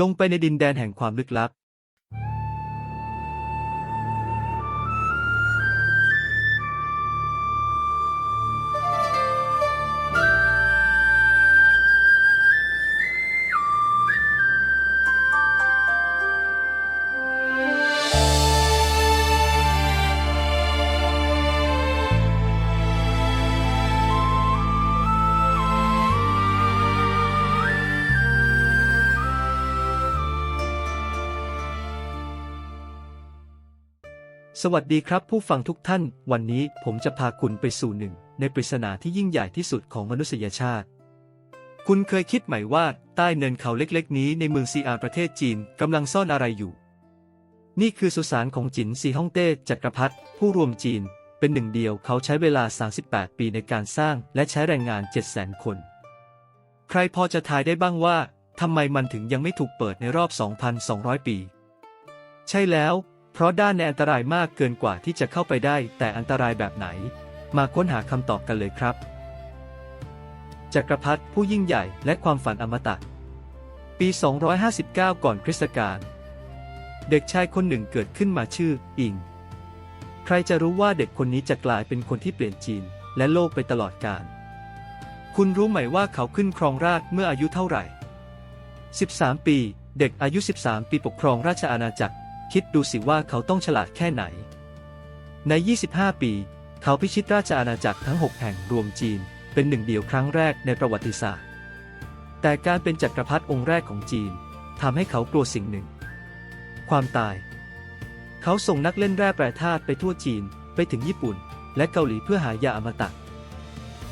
ลงไปในดินแดนแห่งความลึกลับ สวัสดีครับผู้ฟังทุกท่าน วันนี้ผมจะพาคุณไปสู่หนึ่ง ในปริศนาที่ยิ่งใหญ่ที่สุดของมนุษยชาติ คุณเคยคิดไหมว่าใต้เนินเขาเล็กๆ นี้ในเมืองซีอาร์ประเทศจีนกำลังซ่อนอะไรอยู่ นี่คือสุสานของจินซีฮ่องเต้จักรพรรดิผู้รวมจีน เป็นหนึ่งเดียวเขาใช้เวลา 38 ปีในการสร้างและใช้แรงงาน 700,000 คน ใครพอจะทายได้บ้างว่าทำไมมันถึงยังไม่ถูกเปิดในรอบ 2,200 ปี ใช่แล้ว เพราะด้านในอันตรายมากเกินกว่าที่จะเข้าไปได้ แต่อันตรายแบบไหน มาค้นหาคำตอบกันเลยครับ จักรพรรดิผู้ยิ่งใหญ่และความฝันอมตะ ปี 259 ก่อนคริสตกาลเด็กชายคนหนึ่งเกิดขึ้นมาชื่อ อิง ใครจะรู้ว่าเด็กคนนี้จะกลายเป็นคนที่เปลี่ยนจีน และโลกไปตลอดกาลคุณรู้ไหมว่าเขาขึ้นครองราชเมื่ออายุเท่าไหร่ 13 ปี เด็กอายุ 13 ปีปกครองราชอาณาจักร คิดดูสิว่าเขาต้องฉลาดแค่ไหน ใน 25 ปี เขาพิชิตราชอาณาจักรทั้ง 6 แห่งรวมจีน เป็นหนึ่งเดียวครั้งแรกในประวัติศาสตร์ แต่การเป็นจักรพรรดิองค์แรกของจีนทำให้เขากลัวสิ่งหนึ่ง ความตาย เขาส่งนักเล่นแร่แปรธาตุไปทั่วจีนไปถึงญี่ปุ่น และเกาหลีเพื่อหายาอมตะ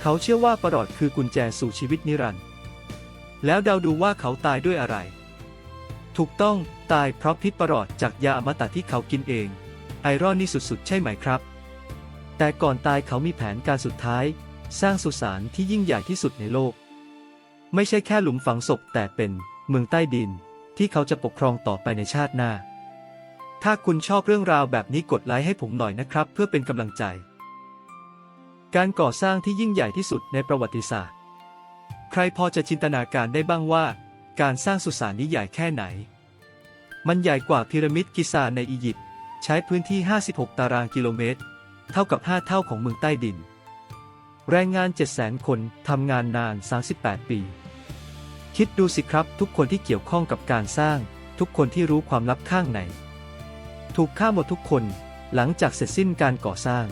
เขาเชื่อว่าประหลอดคือกุญแจสู่ชีวิตนิรันดร์แล้วเดาดูว่าเขาตายด้วยอะไร ถูกต้องตายเพราะพิษประหลอดจากยาอมตะที่เขากินเอง ไอรอนนี่สุดๆ ใช่ไหมครับ แต่ก่อนตายเขามีแผนการสุดท้าย สร้างสุสานที่ยิ่งใหญ่ที่สุดในโลก ไม่ใช่แค่หลุมฝังศพแต่เป็นเมืองใต้ดิน ที่เขาจะปกครองต่อไปในชาติหน้า ถ้าคุณชอบเรื่องราวแบบนี้กดไลค์ให้ผมหน่อยนะครับ เพื่อเป็นกำลังใจ การก่อสร้างที่ยิ่งใหญ่ที่สุดในประวัติศาสตร์ ใครพอจะจินตนาการได้บ้างว่า การสร้างสุสานนี้ใหญ่แค่ไหน มันใหญ่กว่าพีระมิดกิซาในอียิปต์ ใช้พื้นที่ 56 ตารางกิโลเมตร เท่ากับ 5 เท่าของเมืองใต้ดิน แรงงาน 700,000 คนทำงานนาน 38 ปี คิดดูสิครับทุกคนที่เกี่ยวข้องกับการสร้าง ทุกคนที่รู้ความลับข้างใน ถูกฆ่าหมดทุกคนหลังจากเสร็จสิ้นการก่อสร้าง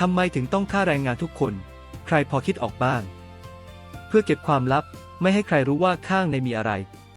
ทำไมถึงต้องฆ่าแรงงานทุกคน ใครพอคิดออกบ้าง เพื่อเก็บความลับ ไม่ให้ใครรู้ว่าข้างในมีอะไร